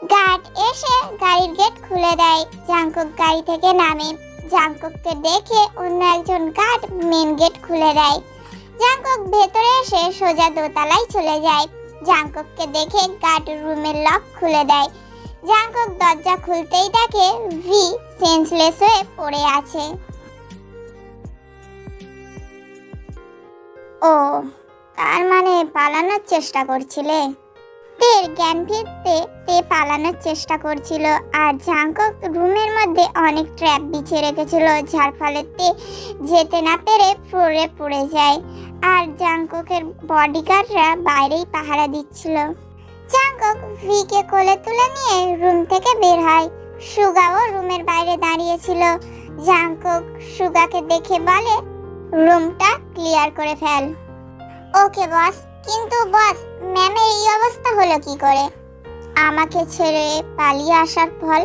Guard এসে গাড়ির gate খুলে দেয়। জাঙ্কক গাড়ি থেকে নামে। জাঙ্কককে দেখে অন্য একজন গার্ড মেন গেট খুলে দেয়। জাঙ্কক ভেতরে এসে সোজা দোতলায় চলে যায়। জাঙ্কককে দেখে গার্ড রুমের লক খুলে দেয়। জাঙ্কক দরজা খুলতেই দেখে ভি সেন্সলেস হয়ে পড়ে আছে। ও, তার মানে পালানোর চেষ্টা করছিলে? তের জ্ঞান ফিরতে তে পালানোর চেষ্টা করছিল আর জাঙ্কক রুমের মধ্যে অনেক ট্র্যাপ বিছিয়ে রেখেছিল, যার ফলে তে যেতে না পেরে ফ্লোরে পড়ে যায়। আর জাঙ্ককের বডিগার্ডরা বাইরেই পাহারা দিচ্ছিল। জাঙ্কক ভিকে কোলে তুলে নিয়ে রুম থেকে বের হয়। সুগাও রুমের বাইরে দাঁড়িয়েছিল। জাঙ্কক সুগাকে দেখে বলে, রুমটা ক্লিয়ার করে ফেল। ওকে, বস। কিন্তু বস, ম্যামের এই অবস্থা হলো কি করে? আমাকে ছেড়ে পালিয়ে আসার ফল?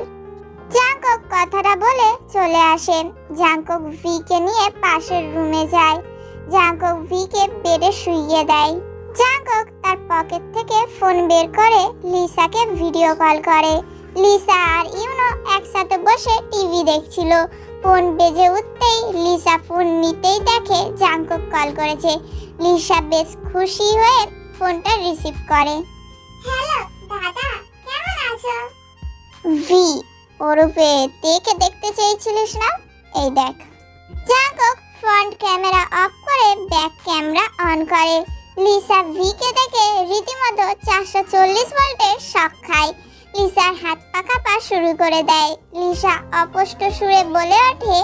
জাঙ্কক কথাটা বলে চলে আসেন। জাঙ্কক ভিকে নিয়ে পাশের রুমে যায়। জাঙ্কক ভিকে বেডে শুইয়ে দেয়। জাঙ্কক তার পকেট থেকে ফোন বের করে লিসাকে ভিডিও কল করে। লিসা আর ইউনো একসাথে বসে টিভি দেখছিল। ফোন বেজে উঠতেই লিসা ফোন নিতেই দেখে জাঙ্কক কল করেছে। লিসা বেশ খুশি হয়ে ফোনটা রিসিভ করে। হ্যালো দাদা কেমন আছো? ভি ওরূপে দেখে দেখতে চেয়েছিলিস না? এই দেখ। জাঙ্কক ফ্রন্ট ক্যামেরা অফ করে ব্যাক ক্যামেরা অন করে। লিসা ভিকে দেখে রীতিমতো চারশো চল্লিশ ভোল্টের শক খায়। লিসার হাত পাকা পা শুরু করে দেয়। লিসা অপষ্ট সুরে বলে ওঠে।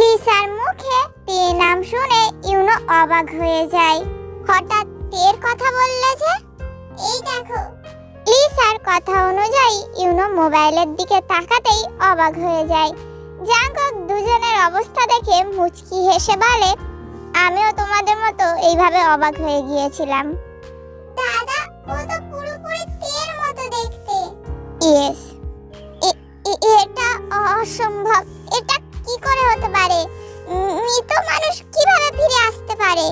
লিসার মুখে তে নাম শুনে ইউনো অবাক হয়ে যায়। হঠাৎ তের কথা বললে যে, এই দেখো। লিসার কথা অনুযায়ী ইউনো মোবাইলের দিকে তাকাতেই অবাক হয়ে যায়। জাঙ্কক দুজনের অবস্থা দেখে মুচকি হেসে বলে, আমিও তোমাদের মতো এইভাবে অবাক হয়ে গিয়েছিলাম। ইয়েস এটা অসম্ভব। এটা কি করে হতে পারে? মৃত মানুষ কীভাবে ফিরে আসতে পারে?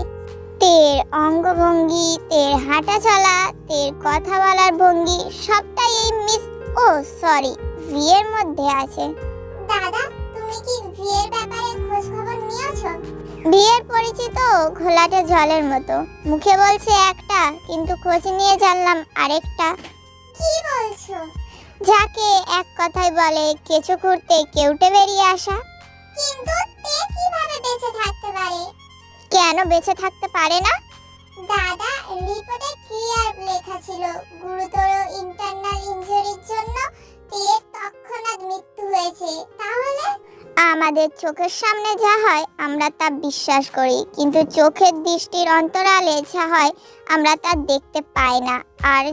তের অঙ্গভঙ্গি তের হাঁটা চলা তের কথা বলার ভঙ্গি সবটাই এই মিস ও সরি ভিয়ের মধ্যে আছে। দাদা তুমি কি ভিয়ের ব্যাপারে খোঁজ খবর নিয়েছো? বিয়ের পরিচিত ঘোলাটে জলের মতো। মুখে বলছে একটা কিন্তু খোঁজ নিয়ে জানলাম আরেকটা। কি বলছো? যাকে এক কথায় বলে কেঁচো খুঁড়তে কেউটে বেরিয়ে আসা। কিন্তু তে কীভাবে বেঁচে থাকতে পারে? কেন বেঁচে থাকতে পারে না? দাদা রিপোর্টে ক্লিয়ার লেখা ছিল গুরুতর ইন্টারনাল ইনজুরির জন্য তের তৎক্ষণাৎ মৃত্যু হয়েছে। তাহলে? আমাদের চোখের সামনে যা হয় আমরা তা বিশ্বাস করি কিন্তু চোখের দৃষ্টির অন্তরালে যা হয় আমরা তা দেখতে পাই না আর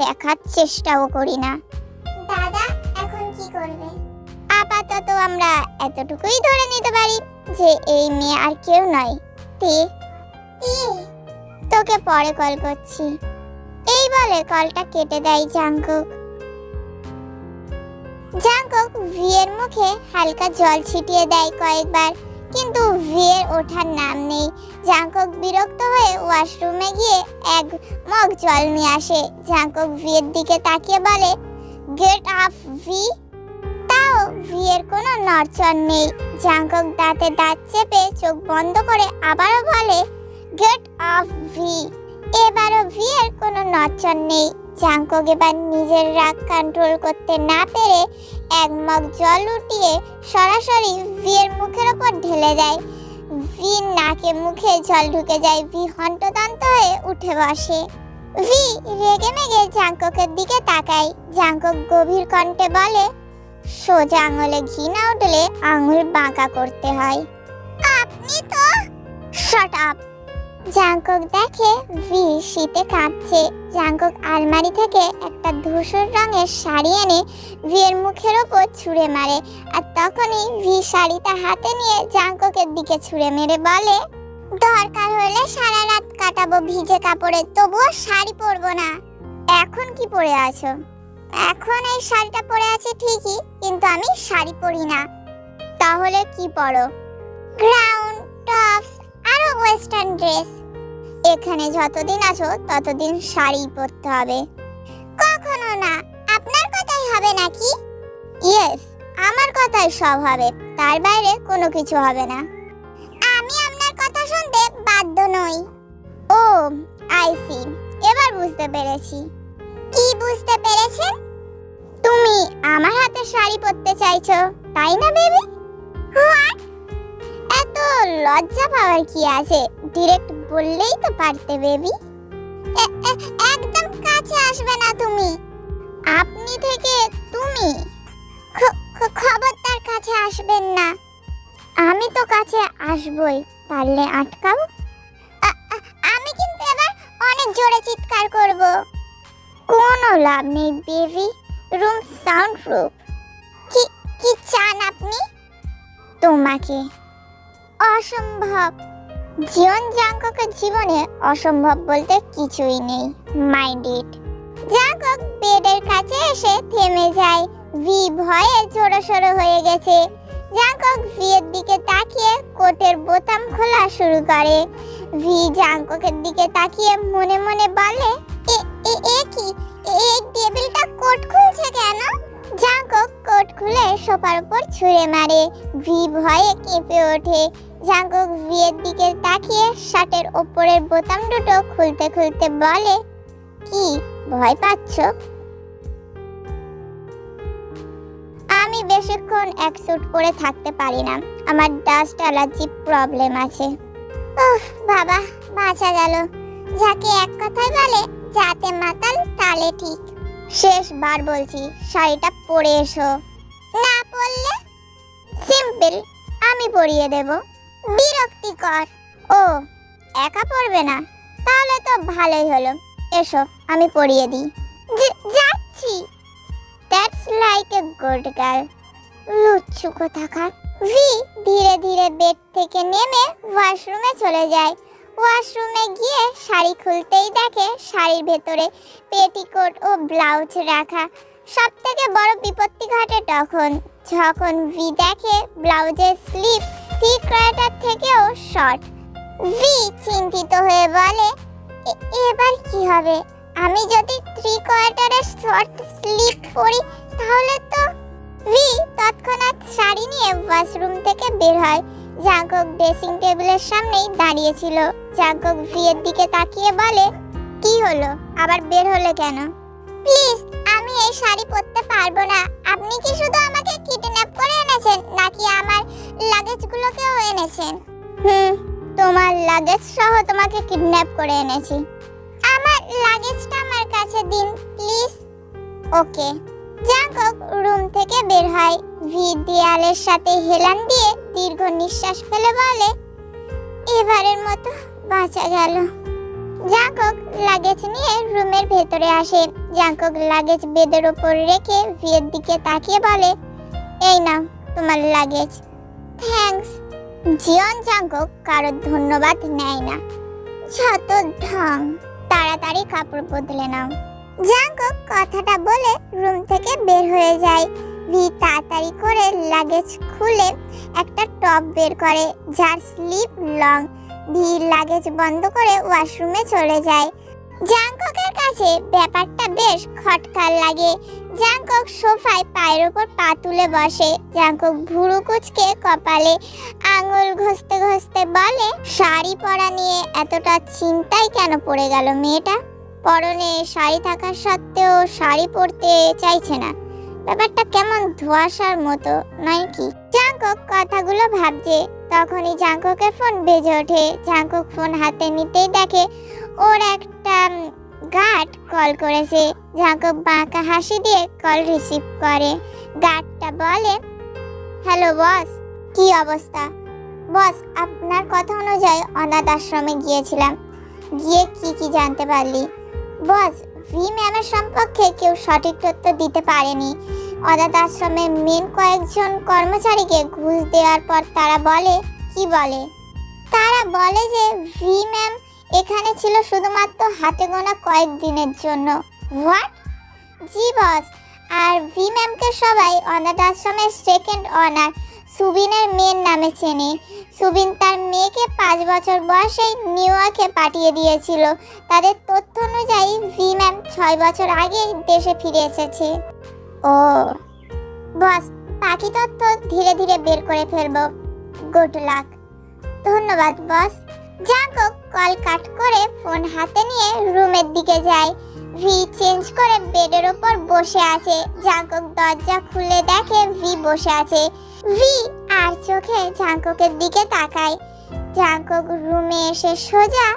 দেখার চেষ্টাও করি না। দাদা এখন কি করবে? আপাতত আমরা এতটুকুই ধরে নিতে পারি যে এই মেয়ে আর কেউ নয়। তে তোকে পরে কল করছি। এই বলে কলটা কেটে দেয় জাঙ্কুক। জাঙ্কুক ভিয়ের মুখে হালকা জল ছিটিয়ে দেয় কয়েকবার কিন্তু ভিয়ের ওঠার নাম নেই। জাঙ্কুক বিরক্ত হয়ে ওয়াশরুমে গিয়ে এক মগ জল নিয়ে আসে। জাঙ্কুক ভিয়ের দিকে তাকিয়ে বলে গেট আপ ভি। তাও ভিয়ের কোনো নড়চড় নেই। জাঙ্কক দাঁতে দাঁত চেপে চোখ বন্ধ করে আবারও বলে, গেট অফ ভি। এবারও ভিয়ের কোনো নড়চড় নেই। জাঙ্কক এবার নিজের রাগ কন্ট্রোল করতে না পেরে এক মগ জল উঠিয়ে সরাসরি ভিয়ের মুখের ওপর ঢেলে দেয়। ভি নাকে মুখে জল ঢুকে যায়, ভি হন্তদন্ত হয়ে উঠে বসে। ভি রেগে জাঙ্ককের দিকে তাকাই। জাঙ্কক গভীর কণ্ঠে বলে সোজা আঙুলে ঘি না উঠলে আঙুল বাঁকা করতে হয়। আপনি তো শট আপ জাঙ্কক দেখে ভি শীতে কাঁপছে জাঙ্কক আলমারি থেকে একটা ধূসর রঙের শাড়ি এনে ভিয়ের মুখের ওপর ছুঁড়ে মারে আর তখনই ভি শাড়িটা হাতে নিয়ে জাঙ্ককের দিকে ছুঁড়ে মেরে বলে দরকার হলে সারা রাত কাটাবো ভিজে কাপড়ে তবুও শাড়ি পরবো না। এখন কি পরে আছো? এখন এই শাড়িটা পরে আছি ঠিকই, কিন্তু আমি শাড়ি পরি না। তাহলে কি পরো? গ্রাউন টপস আরও ওয়েস্টার্ন ড্রেস এখানে যতদিন আছো, ততদিন শাড়ি পরতে হবে। কখনো না, আপনার কথাই হবে নাকি? ইয়েস আমার কথাই সব হবে, তার বাইরে কোনো কিছু হবে না। আমি আপনার কথা শুনতে বাধ্য নই। ও আই সি বুঝতে পেরেছি। কি বুঝতে পেরেছেন? তুমি আমার হাতে শাড়ি পরতে চাইছো, তাই না, বেবি? এত লজ্জা পাওয়ার কি আছে? ডিরেক্ট বললেই তো পারতে, বেবি। একদম কাছে আসবে না তুমি। আপনি থেকে তুমি খবরদার কাছে আসবেন না। আমি তো কাছে আসবই, পারলে আটকাও। জোরে চিৎকার করব। কোনো লাভ নেই, বেবি। রুম সাউন্ড প্রুফ কি কি চান আপনি? তোমাকে। অসম্ভব। জীবন জাঙ্ককের জীবনে অসম্ভব বলতে কিছুই নেই মাইন্ড ইট জাঙ্কক বেডের কাছে এসে থেমে যায়। ভি ভয়ে জোরসোরো হয়ে গেছে। জাঙ্কক ভিয়ের দিকে তাকিয়ে কোটের বোতাম খোলা শুরু করে। ভি জাঙ্ককের দিকে তাকিয়ে মনে মনে বলে, এ এ এ কি? এই টেবিলটা কোট খুলছে কেন? জাঙ্কক কোট খুলে সোফার উপর ছুঁড়ে মারে। ভি ভয়ে কেঁপে ওঠে। জাঙ্কক ভিয়ের দিকে তাকিয়ে শার্টের ওপরের বোতাম দুটো খুলতে খুলতে বলে, কি, ভয় পাচ্ছ? আমি বেশিক্ষণ এক স্যুট পরে থাকতে পারি না। আমার ডাস্ট অ্যালার্জি প্রবলেম আছে। উফ বাবা, বাঁচা গেল। যাকে এক কথায় বলে, যাতে মাতাল, তালে ঠিক। শেষবার বলছি, শাড়িটা পরে এসো। না পরলে? সিম্পল আমি পরিয়ে দেব। বিরক্তিকর। ও, একা পড়বে না? তাহলে তো ভালোই হলো। এসো, আমি পরিয়ে দিই। যাচ্ছি। That's like a good girl লুচ্ছু কোথাকার। ভি ধীরে ধীরে বেড থেকে নেমে ওয়াশরুমে চলে যায়। ওয়াশরুমে গিয়ে শাড়ি খুলতেই দেখে শাড়ির ভেতরে পেটিকোট ও ব্লাউজ রাখা। সব থেকে বড় বিপত্তি ঘটে তখন, যখন ভি দেখে ব্লাউজের স্লিপ থ্রি কোয়ার্টার থেকেও শর্ট। ভি চিন্তিত হয়ে বলে এবার কি হবে? আমি যদি থ্রি কোয়ার্টারের শর্ট স্লিপ পরি, তাহলে তো ভি, তৎক্ষণাৎ শাড়ি নিয়ে ওয়াশরুম থেকে বের হয়। জাঙ্কক ড্রেসিং টেবিলের সামনেই দাঁড়িয়েছিল। জাঙ্কক ভিয়ের দিকে তাকিয়ে বলে, কি হলো? আবার বের হলে কেন? প্লিজ, আমি এই শাড়ি পরতে পারব না। আপনি কি শুধু আমাকে কিডন্যাপ করে এনেছেন, নাকি আমার লাগেজগুলোকেও এনেছেন? হুম, তোমার লাগেজ সহ তোমাকে কিডন্যাপ করে এনেছি। আমার লাগেজটা আমার কাছে দিন, প্লিজ। ওকে। জাঙ্কক রুম থেকে বের হয়। ভি দেয়ালের সাথে হেলান দিয়ে দীর্ঘ নিঃশ্বাস ফেলে বলে, এবারের মতো বাঁচা গেল। জাঙ্কক লাগেজ নিয়ে রুমের ভেতরে আসে। জাঙ্কক লাগেজ বেদের ওপর রেখে ভিয়ের দিকে তাকিয়ে বলে, এই নাও তোমার লাগেজ থ্যাঙ্কস জিয়ন জাঙ্কক কারোর ধন্যবাদ নেয় না। যত ঢং, তাড়াতাড়ি কাপড় বদলে নাও। জাঙ্কক কথাটা বের হয়ে যায়। ভি তাড়াতাড়ি করে লাগেজ খুলে একটা টপ বের করে, যার স্লিপ লং ভি লাগেজ বন্ধ করে ওয়াশরুমে চলে যায়। জাংককের কাছে ব্যাপারটা বেশ খটকার লাগে। জাংকক সোফায় পায়ের ওপর পা তুলে বসে। জাংকক ভুরু কুচকে কপালে আঙুল ঘষতে ঘষতে বলে, শাড়ি পরা নিয়ে এতটা চিন্তায় কেন পড়ে গেল মেয়েটা? পরনে শাড়ি থাকা সত্ত্বেও শাড়ি পরতে চাইছে না। ব্যাপারটা কেমন ধোয়াশার মতো, নয় কি? জাংকক কথাগুলো ভাবছে। তখনই জাংককের ফোন বেজে ওঠে। জাংকক ফোন হাতে নিতেই দেখে, ওর একটা গার্ড কল করেছে। জাংকক বাঁকা হাসি দিয়ে কল রিসিভ করে। গার্ডটা বলে, হ্যালো, বস, কি অবস্থা? বস, আপনার কথা অনুযায়ী অনাথ আশ্রমে গিয়েছিলাম। গিয়ে কি কি জানতে পারলি? বস ভি ম্যামের সম্পর্কে কেউ সঠিক তথ্য দিতে পারেনি। অনাথ আশ্রমের মেন কয়েকজন কর্মচারীকে ঘুষ দেওয়ার পর তারা বলে, কি বলে? তারা বলে যে ভি ম্যাম এখানে ছিল শুধুমাত্র হাতে গোনা কয়েক দিনের জন্য। What G boss, R V ম্যামকে সবাই অনাথ আশ্রমের সেকেন্ড অনার সুবিনের মেয়ের নামে চেনে। সুবিন তার মেয়েকে পাঁচ বছর বয়সেই নিউ ইয়র্কে পাঠিয়ে দিয়েছিল। তাদের তথ্য অনুযায়ী ভি ম্যাম ছয় বছর আগে দেশে ফিরে এসেছে। ও, বস, বাকি তথ্য ধীরে ধীরে বের করে ফেলব। Good luck. ধন্যবাদ, বস। জাঙ্কক কল কাট করে ফোন হাতে নিয়ে রুমের দিকে যায় ভি চেঞ্জ করে বেডের ওপর বসে আছে। জাঙ্কক দরজা খুলে দেখে ভি বসে আছে। ভি আর চোখে ঝাঁকুকের দিকে তাকায়। ঝাঁকুক রুমে এসে সোজা